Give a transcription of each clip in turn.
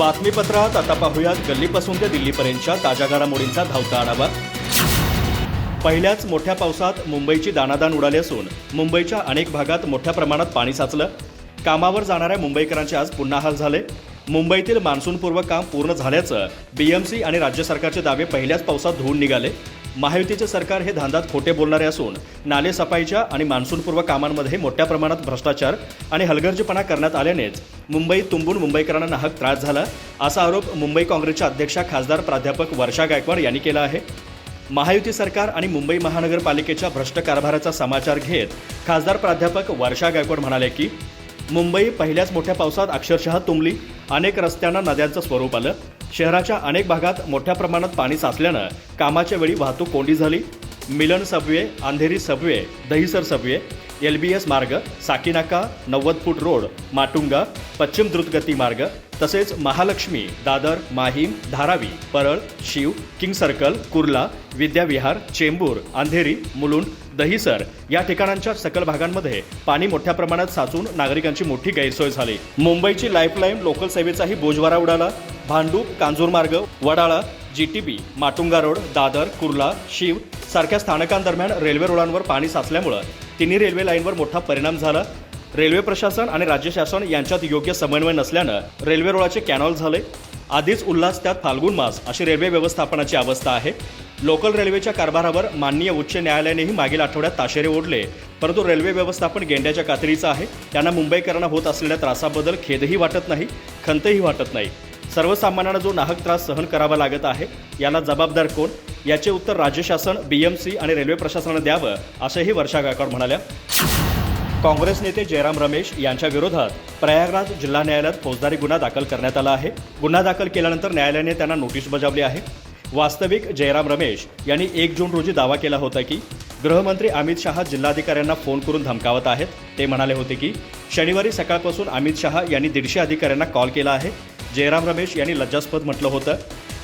बातमीपत्रात आता पाहूयात गल्लीपासून ते दिल्लीपर्यंतच्या ताज्या घडामोडींचा धावता आढावा. पहिल्याच मोठ्या पावसात मुंबईची दाणादाण उडाली असून मुंबईच्या अनेक भागात मोठ्या प्रमाणात पाणी साचलं. कामावर जाणाऱ्या मुंबईकरांचे आज पुन्हा हाल झाले. मुंबईतील मान्सूनपूर्व काम पूर्ण झाल्याचं बीएमसी आणि राज्य सरकारचे दावे पहिल्याच पावसात धुवून निघाले. महायुतीचे सरकार हे धांदात खोटे बोलणारे असून नाले सफाईच्या आणि मान्सूनपूर्व कामांमध्ये मोठ्या प्रमाणात भ्रष्टाचार आणि हलगर्जीपणा करण्यात आल्यानेच मुंबईत तुंबून मुंबईकरांना नाहक त्रास झाला असा आरोप मुंबई काँग्रेसच्या अध्यक्षा खासदार प्राध्यापक वर्षा गायकवाड यांनी केला आहे. महायुती सरकार आणि मुंबई महानगरपालिकेच्या भ्रष्ट कारभाराचा समाचार घेत खासदार प्राध्यापक वर्षा गायकवाड म्हणाले की मुंबई पहिल्याच मोठ्या पावसात अक्षरशः तुंबली अनेक रस्त्यांना नद्यांचं स्वरूप आलं शहराच्या अनेक भागात मोठ्या प्रमाणात पाणी साचल्यानं कामाच्या वेळी वाहतूक कोंडी झाली. Milan subway Andheri subway Dahisar subway L B S मार्ग साकीनाका नव्वद फूट रोड माटुंगा पश्चिम द्रुतगती मार्ग तसेच महालक्ष्मी दादर माहीम धारावी परळ शिव किंग सर्कल कुर्ला विद्याविहार चेंबूर अंधेरी मुलुंड दहिसर या ठिकाणांच्या सकल भागांमध्ये पाणी मोठ्या प्रमाणात साचून नागरिकांची मोठी गैरसोय झाली. मुंबईची लाईफलाईन लोकल सेवेचाही बोजवारा उडाला. भांडूप कांजूर मार्ग वडाळा बी माटुंगा रोड दादर कुर्ला शिव सारख्या स्थानकांदरम्यान रेल्वे रुळांवर पाणी साचल्यामुळं तिन्ही रेल्वे लाईनवर मोठा परिणाम झाला. रेल्वे प्रशासन आणि राज्य शासन यांच्यात योग्य समन्वय नसल्यानं रेल्वे रुळाचे कॅनॉल झाले. आधीच उल्हास त्यात फाल्गुन मास अशी रेल्वे व्यवस्थापनाची अवस्था आहे. लोकल रेल्वेच्या कारभारावर माननीय उच्च न्यायालयानेही मागील आठवड्यात ताशेरे ओढले. परंतु रेल्वे व्यवस्थापन गेंड्याच्या कातडीचं आहे. त्यांना मुंबईकरांना होत असलेल्या त्रासाबद्दल खेदही वाटत नाही खंतही वाटत नाही. सर्वसामान्यांना जो नाहक त्रास सहन करावा लागत आहे याला जबाबदार कोण? याचे उत्तर राज्य शासन बीएमसी आणि रेल्वे प्रशासनानं द्यावं असंही वर्षा गायकवाड म्हणाल्या. काँग्रेस नेते जयराम रमेश यांच्या विरोधात प्रयागराज जिल्हा न्यायालयात फौजदारी गुन्हा दाखल करण्यात आला आहे. गुन्हा दाखल केल्यानंतर न्यायालयाने त्यांना नोटीस बजावली आहे. वास्तविक जयराम रमेश यांनी एक जून रोजी दावा केला होता की गृहमंत्री अमित शहा जिल्हाधिकाऱ्यांना फोन करून धमकावत आहेत. ते म्हणाले होते की शनिवारी सकाळपासून अमित शहा यांनी दीडशे अधिकाऱ्यांना कॉल केला आहे. जयराम रमेश यांनी लज्जास्पद म्हटलं होतं.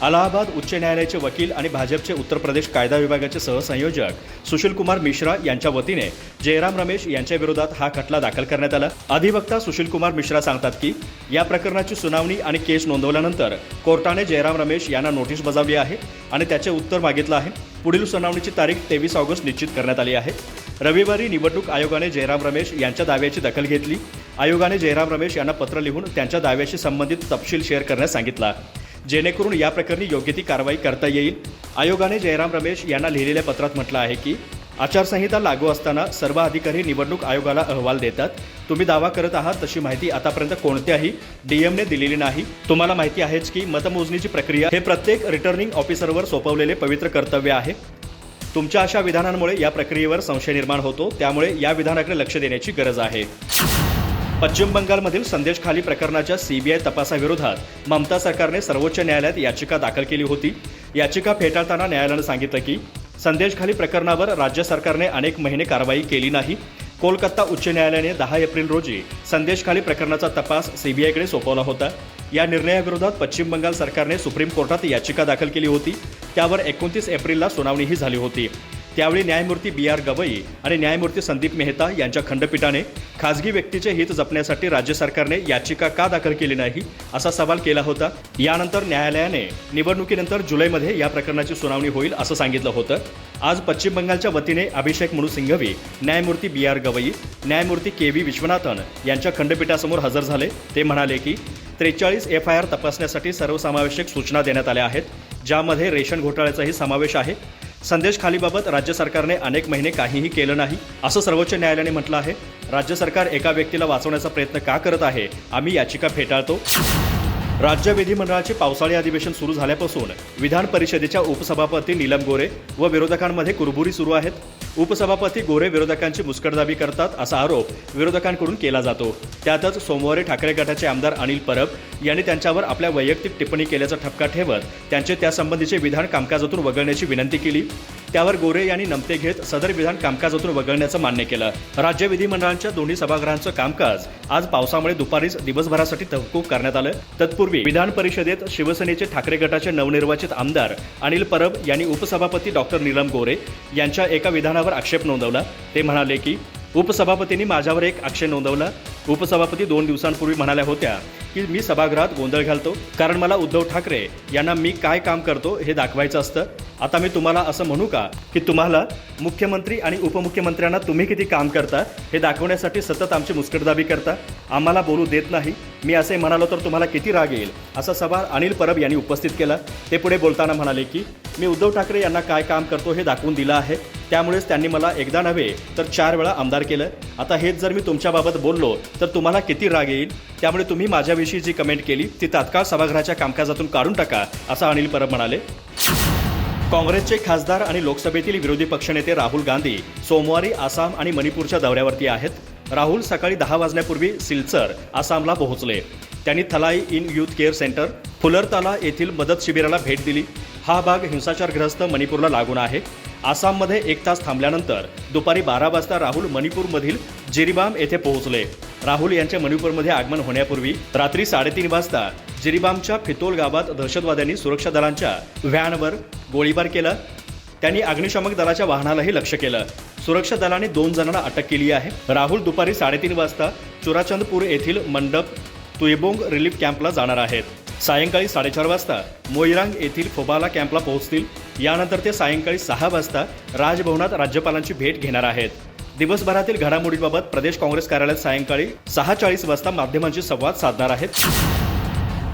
अलाहाबाद उच्च न्यायालयाचे वकील आणि भाजपचे उत्तर प्रदेश कायदा विभागाचे सहसंयोजक सुशील कुमार मिश्रा यांच्या वतीने जयराम रमेश यांच्या विरोधात हा खटला दाखल करण्यात आला. अधिवक्ता सुशील कुमार मिश्रा सांगतात की या प्रकरणाची सुनावणी आणि केस नोंदवल्यानंतर कोर्टाने जयराम रमेश यांना नोटीस बजावली आहे आणि त्याचे उत्तर मागितलं आहे. पुढील सुनावणीची तारीख तेवीस ऑगस्ट निश्चित करण्यात आली आहे. रविवारी निवडणूक आयोगाने जयराम रमेश यांच्या दाव्याची दखल घेतली. आयोगाने जयराम रमेश यांना पत्र लिहून त्यांच्या दाव्याशी संबंधित तपशील शेअर करण्यास सांगितला. जेणेकरून या प्रकरणी योग्य ती कारवाई करता येईल. आयोगाने जयराम रमेश यांना लिहिलेल्या पत्रात म्हटलं आहे की आचारसंहिता लागू असताना सर्व अधिकारी निवडणूक आयोगाला अहवाल देतात. तुम्ही दावा करत आहात तशी माहिती आतापर्यंत कोणत्याही डीएमने दिलेली नाही. तुम्हाला माहिती आहेच की मतमोजणीची प्रक्रिया हे प्रत्येक रिटर्निंग ऑफिसरवर सोपवलेले पवित्र कर्तव्य आहे. तुमच्या अशा विधानांमुळे या प्रक्रियेवर संशय निर्माण होतो त्यामुळे या विधानाकडे लक्ष देण्याची गरज आहे. पश्चिम बंगालमधील संदेश खाली प्रकरणाच्या सीबीआय तपासाविरोधात ममता सरकारने सर्वोच्च न्यायालयात याचिका दाखल केली होती. याचिका फेटाळताना न्यायालयानं सांगितलं की संदेश खाली प्रकरणावर राज्य सरकारने अनेक महिने कारवाई केली नाही. कोलकाता उच्च न्यायालयाने दहा एप्रिल रोजी संदेश खाली प्रकरणाचा तपास सीबीआयकडे सोपवला होता. या निर्णयाविरोधात पश्चिम बंगाल सरकारने सुप्रीम कोर्टात याचिका दाखल केली होती. त्यावर एकोणतीस एप्रिलला सुनावणीही झाली होती. त्यावेळी न्यायमूर्ती बी आर गवई आणि न्यायमूर्ती संदीप मेहता यांच्या खंडपीठाने खासगी व्यक्तीचे हित जपण्यासाठी राज्य सरकारने याचिका का दाखल केली नाही असा सवाल केला होता. यानंतर न्यायालयाने निवडणुकीनंतर जुलैमध्ये या प्रकरणाची सुनावणी होईल असं सांगितलं होतं. आज पश्चिम बंगालच्या वतीने अभिषेक मनु सिंघवी न्यायमूर्ती बी आर गवई न्यायमूर्ती के व्ही विश्वनाथन यांच्या खंडपीठासमोर हजर झाले. ते म्हणाले की त्रेचाळीस एफ आय आर तपासण्यासाठी सर्वसमावेशक सूचना देण्यात आल्या आहेत ज्यामध्ये रेशन घोटाळ्याचाही समावेश आहे. संदेश खालीबाबत राज्य सरकारने अनेक महिने काहीही केलं नाही असं सर्वोच्च न्यायालयाने म्हटलं आहे. राज्य सरकार एका व्यक्तीला वाचवण्याचा प्रयत्न का करत आहे आम्ही याचिका फेटाळतो. राज्य विधिमंडळाचे पावसाळी अधिवेशन सुरू झाल्यापासून विधान परिषदेच्या उपसभापती नीलम गोरे व विरोधकांमध्ये कुरबुरी सुरू आहेत. उपसभापती गोरे विरोधकांची मुस्कटदाबी करतात असा आरोप विरोधकांकडून केला जातो. त्यातच सोमवारी ठाकरे गटाचे आमदार अनिल परब यांनी त्यांच्यावर आपल्या वैयक्तिक टिप्पणी केल्याचा ठपका ठेवत त्यांचे त्यासंबंधीचे विधान कामकाजातून वगळण्याची विनंती केली. त्यावर गोरे यांनी नमते घेत सदर विधान कामकाजातून वगळण्याचं मान्य केलं. राज्य विधिमंडळांच्या दोन्ही सभागृहांचं कामकाज आज पावसामुळे दुपारीच दिवसभरासाठी तहकूब करण्यात आलं. तत्पूर्वी विधान परिषदेत शिवसेनेचे ठाकरे गटाचे नवनिर्वाचित आमदार अनिल परब यांनी उपसभापती डॉक्टर नीलम गोरे यांच्या एका विधानावर आक्षेप नोंदवला. ते म्हणाले की उपसभापतींनी माझ्यावर एक आक्षेप नोंदवला. उपसभापती दोन दिवसांपूर्वी म्हणाल्या होत्या की मी सभागृहात गोंधळ घालतो. कारण मला उद्धव ठाकरे यांना मी काय काम करतो हे दाखवायचं असतं. आता मी तुम्हाला असं म्हणू का की तुम्हाला मुख्यमंत्री आणि उपमुख्यमंत्र्यांना तुम्ही किती काम करता हे दाखवण्यासाठी सतत आमची मुस्कटदाबी करता? आम्हाला बोलू देत नाही. मी असे म्हणालो तर तुम्हाला किती राग येईल? असा सवाल अनिल परब यांनी उपस्थित केला. ते पुढे बोलताना म्हणाले की मी उद्धव ठाकरे यांना काय काम करतो हे दाखवून दिलं आहे. त्यामुळेच त्यांनी मला एकदा नव्हे तर चार वेळा आमदार केलं. आता हेच जर मी तुमच्याबाबत बोललो तर तुम्हाला किती राग येईल? त्यामुळे तुम्ही माझ्याविषयी जी कमेंट केली ती तात्काळ सभागृहाच्या कामकाजातून काढून टाका असं अनिल परब म्हणाले. काँग्रेसचे खासदार आणि लोकसभेतील विरोधी पक्षनेते राहुल गांधी सोमवारी आसाम आणि मणिपूरच्या दौऱ्यावरती आहेत. राहुल सकाळी दहा वाजण्यापूर्वी सिलचर आसामला पोहोचले. त्यांनी Thalai in youth care centre Fulertala येथील मदत शिबिराला भेट दिली. हा भाग हिंसाचारग्रस्त मणिपूरला लागून आहे. आसाममध्ये एक तास थांबल्यानंतर दुपारी बारा वाजता राहुल मणिपूरमधील जिरिबाम येथे पोहोचले. राहुल यांचे मणिपूरमध्ये आगमन होण्यापूर्वी रात्री साडेतीन वाजता जिरिबामच्या फितोल गावात दहशतवाद्यांनी सुरक्षा दलांच्या व्हॅनवर गोळीबार केला. त्यांनी अग्निशमक दलाच्या वाहनालाही लक्ष केलं. सुरक्षा दलाने दोन जणांना अटक केली आहे. राहुल दुपारी साडेतीन वाजता चुराचंदपूर येथील मंडप तुयबोंग रिलीफ कॅम्पला जाणार आहेत. सायंकाळी साडेचार वाजता मोईरांग येथील फोबाला कॅम्पला पोहोचतील. यानंतर ते सायंकाळी सहा वाजता राजभवनात राज्यपालांची भेट घेणार आहेत. दिवसभरातील घडामोडीबाबत प्रदेश काँग्रेस कार्यालयात सायंकाळी सहा चाळीस वाजता माध्यमांशी संवाद साधणार आहेत.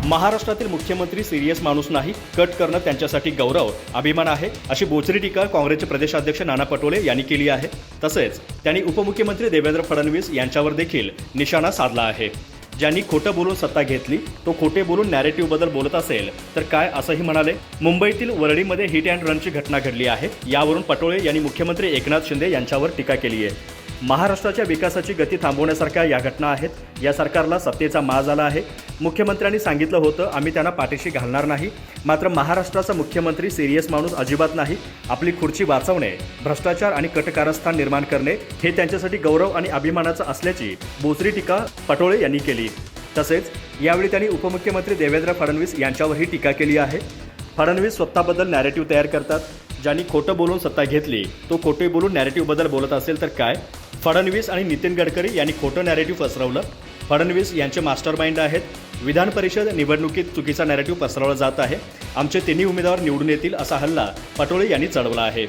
महाराष्ट्रातील मुख्यमंत्री सिरियस माणूस नाही कट करणं त्यांच्यासाठी गौरव अभिमान आहे अशी बोचरी टीका काँग्रेसचे प्रदेशाध्यक्ष नाना पटोले यांनी केली आहे. तसेच त्यांनी उपमुख्यमंत्री देवेंद्र फडणवीस यांच्यावर देखील निशाणा साधला आहे. ज्यांनी खोटं बोलून सत्ता घेतली तो खोटे बोलून नॅरेटिव्हबद्दल बोलत असेल तर काय असंही म्हणाले? मुंबईतील वरळीमध्ये हिट अँड रनची घटना घडली आहे. यावरून पटोळे यांनी मुख्यमंत्री एकनाथ शिंदे यांच्यावर टीका केली आहे. महाराष्ट्राच्या विकासाची गती थांबवण्यासारख्या या घटना आहेत. या सरकारला सत्तेचा माज आला आहे. मुख्यमंत्र्यांनी सांगितलं होतं आम्ही त्यांना पाठीशी घालणार नाही. मात्र महाराष्ट्राचा मुख्यमंत्री सिरियस माणूस अजिबात नाही. आपली खुर्ची वाचवणे भ्रष्टाचार आणि कटकारस्थान निर्माण करणे हे त्यांच्यासाठी गौरव आणि अभिमानाचं असल्याची बोचरी टीका पटोळे यांनी केली. तसेच यावेळी त्यांनी उपमुख्यमंत्री देवेंद्र फडणवीस यांच्यावरही टीका केली आहे. फडणवीस स्वतःबद्दल नॅरेटिव्ह तयार करतात. ज्यांनी खोटं बोलून सत्ता घेतली तो खोटे बोलून नॅरेटिव्हबद्दल बोलत असेल तर काय? फडणवीस आणि नितीन गडकरी यांनी खोटं नॅरेटिव्ह पसरवलं. फडणवीस यांचे मास्टर माइंड आहेत. विधान परिषद निवडणुकीत चुकीचा नॅरेटिव्ह पसरवला जात आहे. आमचे तिन्ही उमेदवार निवडून येतील असा हल्ला पटोळे यांनी चढवला आहे.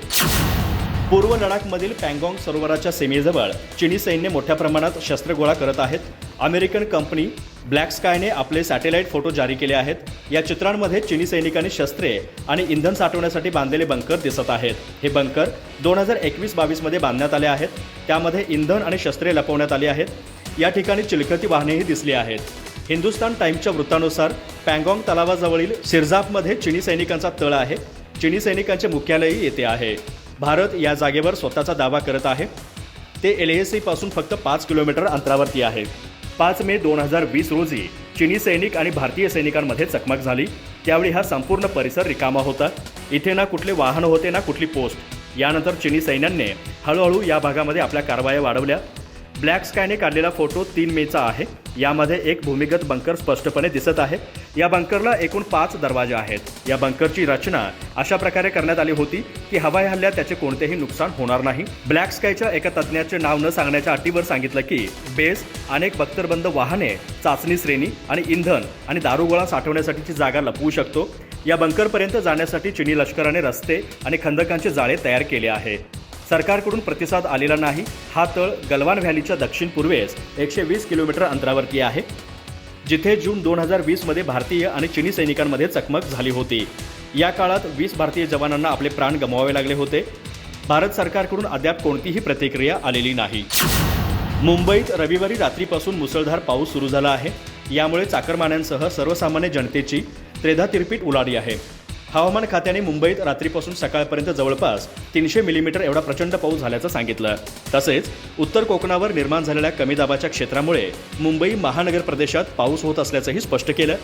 पूर्व लडाखमधील पँगॉंग सरोवराच्या सीमेजवळ चिनी सैन्य मोठ्या प्रमाणात शस्त्रगोळा करत आहेत. अमेरिकन कंपनी ब्लॅक स्कायने आपले सॅटेलाईट फोटो जारी केले आहेत. या चित्रांमध्ये चिनी सैनिकांनी शस्त्रे आणि इंधन साठवण्यासाठी बांधलेले बंकर दिसत आहेत. हे बंकर दोन हजार एकवीस बावीसमध्ये बांधण्यात आले आहेत. त्यामध्ये इंधन आणि शस्त्रे लपवण्यात आली आहेत. या ठिकाणी चिलखती वाहनेही दिसली आहेत. हिंदुस्तान टाइम्सच्या वृत्तानुसार पँगॉंग तलावाजवळील सिरझापमध्ये चिनी सैनिकांचा तळ आहे. चिनी सैनिकांचे मुख्यालयही येथे आहे. भारत या जागेवर स्वतःचा दावा करत आहे. ते एल ए पासून फक्त पाच किलोमीटर अंतरावरती आहे. पाच मे दोन हजार वीस रोजी चिनी सैनिक आणि भारतीय सैनिकांमध्ये चकमक झाली. त्यावेळी हा संपूर्ण परिसर रिकामा होता. इथे ना कुठले वाहन होते ना कुठली पोस्ट. यानंतर चिनी सैन्याने हळूहळू या भागामध्ये आपल्या कारवाया वाढवल्या. ब्लॅक स्कायने काढलेला फोटो तीन मेचा आहे. यामध्ये एक भूमिगत बंकर स्पष्टपणे दिसत आहे. या बंकरला एकूण पाच दरवाजे आहेत. या बंकरची रचना अशा प्रकारे करण्यात आली होती की हवाई हल्ल्यात त्याचे कोणतेही नुकसान होणार नाही. ब्लॅक स्कायच्या एका तज्ज्ञाचे नाव न सांगण्याच्या अटीवर सांगितलं की बेस अनेक बख्तरबंद वाहने चाचणी श्रेणी आणि इंधन आणि दारुगोळा साठवण्यासाठीची जागा लपवू शकतो. या बंकरपर्यंत जाण्यासाठी चिनी लष्कराने रस्ते आणि खंदकांचे जाळे तयार केले आहे. सरकारकडून प्रतिसाद आलेला नाही. हा तळ गलवान व्हॅलीच्या दक्षिण पूर्वेस एकशे वीस किलोमीटर अंतरावरती आहे जिथे जून दोन हजार वीसमध्ये भारतीय आणि चिनी सैनिकांमध्ये चकमक झाली होती. या काळात वीस भारतीय जवानांना आपले प्राण गमवावे लागले होते. भारत सरकारकडून अद्याप कोणतीही प्रतिक्रिया आलेली नाही. मुंबईत रविवारी रात्रीपासून मुसळधार पाऊस सुरू झाला आहे. यामुळे चाकरमान्यांसह सर्वसामान्य जनतेची त्रेधा तिरपीट आहे. हवामान खात्याने मुंबईत रात्रीपासून सकाळपर्यंत जवळपास तीनशे मिलीमीटर एवढा प्रचंड पाऊस झाल्याचं सांगितलं. तसेच उत्तर कोकणावर निर्माण झालेल्या कमी दाबाच्या क्षेत्रामुळे मुंबई महानगर प्रदेशात पाऊस होत असल्याचंही स्पष्ट केलं.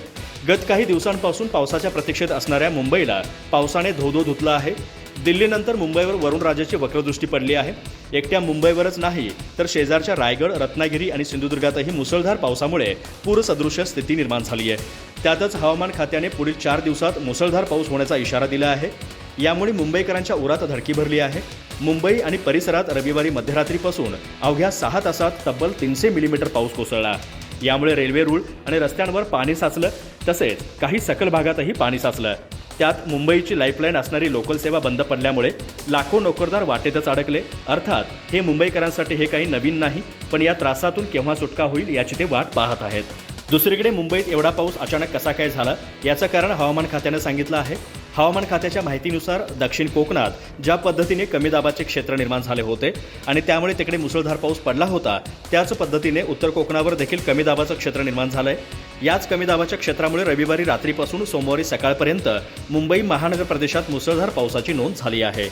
गत काही दिवसांपासून पावसाच्या प्रतीक्षेत असणाऱ्या मुंबईला पावसाने धोधो धुतला आहे. दिल्लीनंतर मुंबईवर वरुणराजाची वक्रदृष्टी पडली आहे. एकट्या मुंबईवरच नाही तर शेजारच्या रायगड रत्नागिरी आणि सिंधुदुर्गातही मुसळधार पावसामुळे पूरसदृश्य स्थिती निर्माण झाली आहे. त्यातच हवामान खात्याने पुढील चार दिवसात मुसळधार पाऊस होण्याचा इशारा दिला आहे. यामुळे मुंबईकरांच्या उरात धडकी भरली आहे. मुंबई आणि परिसरात रविवारी मध्यरात्रीपासून अवघ्या सहा तासात तब्बल तीनशे मिलीमीटर पाऊस कोसळला. यामुळे रेल्वे रूळ आणि रस्त्यांवर पाणी साचलं तसेच काही सकल भागातही पाणी साचलं. त्यात मुंबईची लाईफलाईन असणारी लोकल सेवा बंद पडल्यामुळे लाखो नोकरदार वाटेतच अडकले. अर्थात हे मुंबईकरांसाठी हे काही नवीन नाही पण या त्रासातून केव्हा सुटका होईल याची ते वाट पाहत आहेत. दुसरीकडे मुंबईत एवढा पाऊस अचानक कसा काय झाला याचं कारण हवामान खात्यानं सांगितलं आहे. हवामान खात्याच्या माहितीनुसार दक्षिण कोकणात ज्या पद्धतीने कमी दाबाचे क्षेत्र निर्माण झाले होते आणि त्यामुळे तिकडे मुसळधार पाऊस पडला होता त्याच पद्धतीने उत्तर कोकणावर देखील कमी दाबाचं क्षेत्र निर्माण झालंय. याच कमी दाबाच्या क्षेत्रामुळे रविवारी रात्रीपासून सोमवारी सकाळपर्यंत मुंबई महानगर प्रदेशात मुसळधार पावसाची नोंद झाली आहे.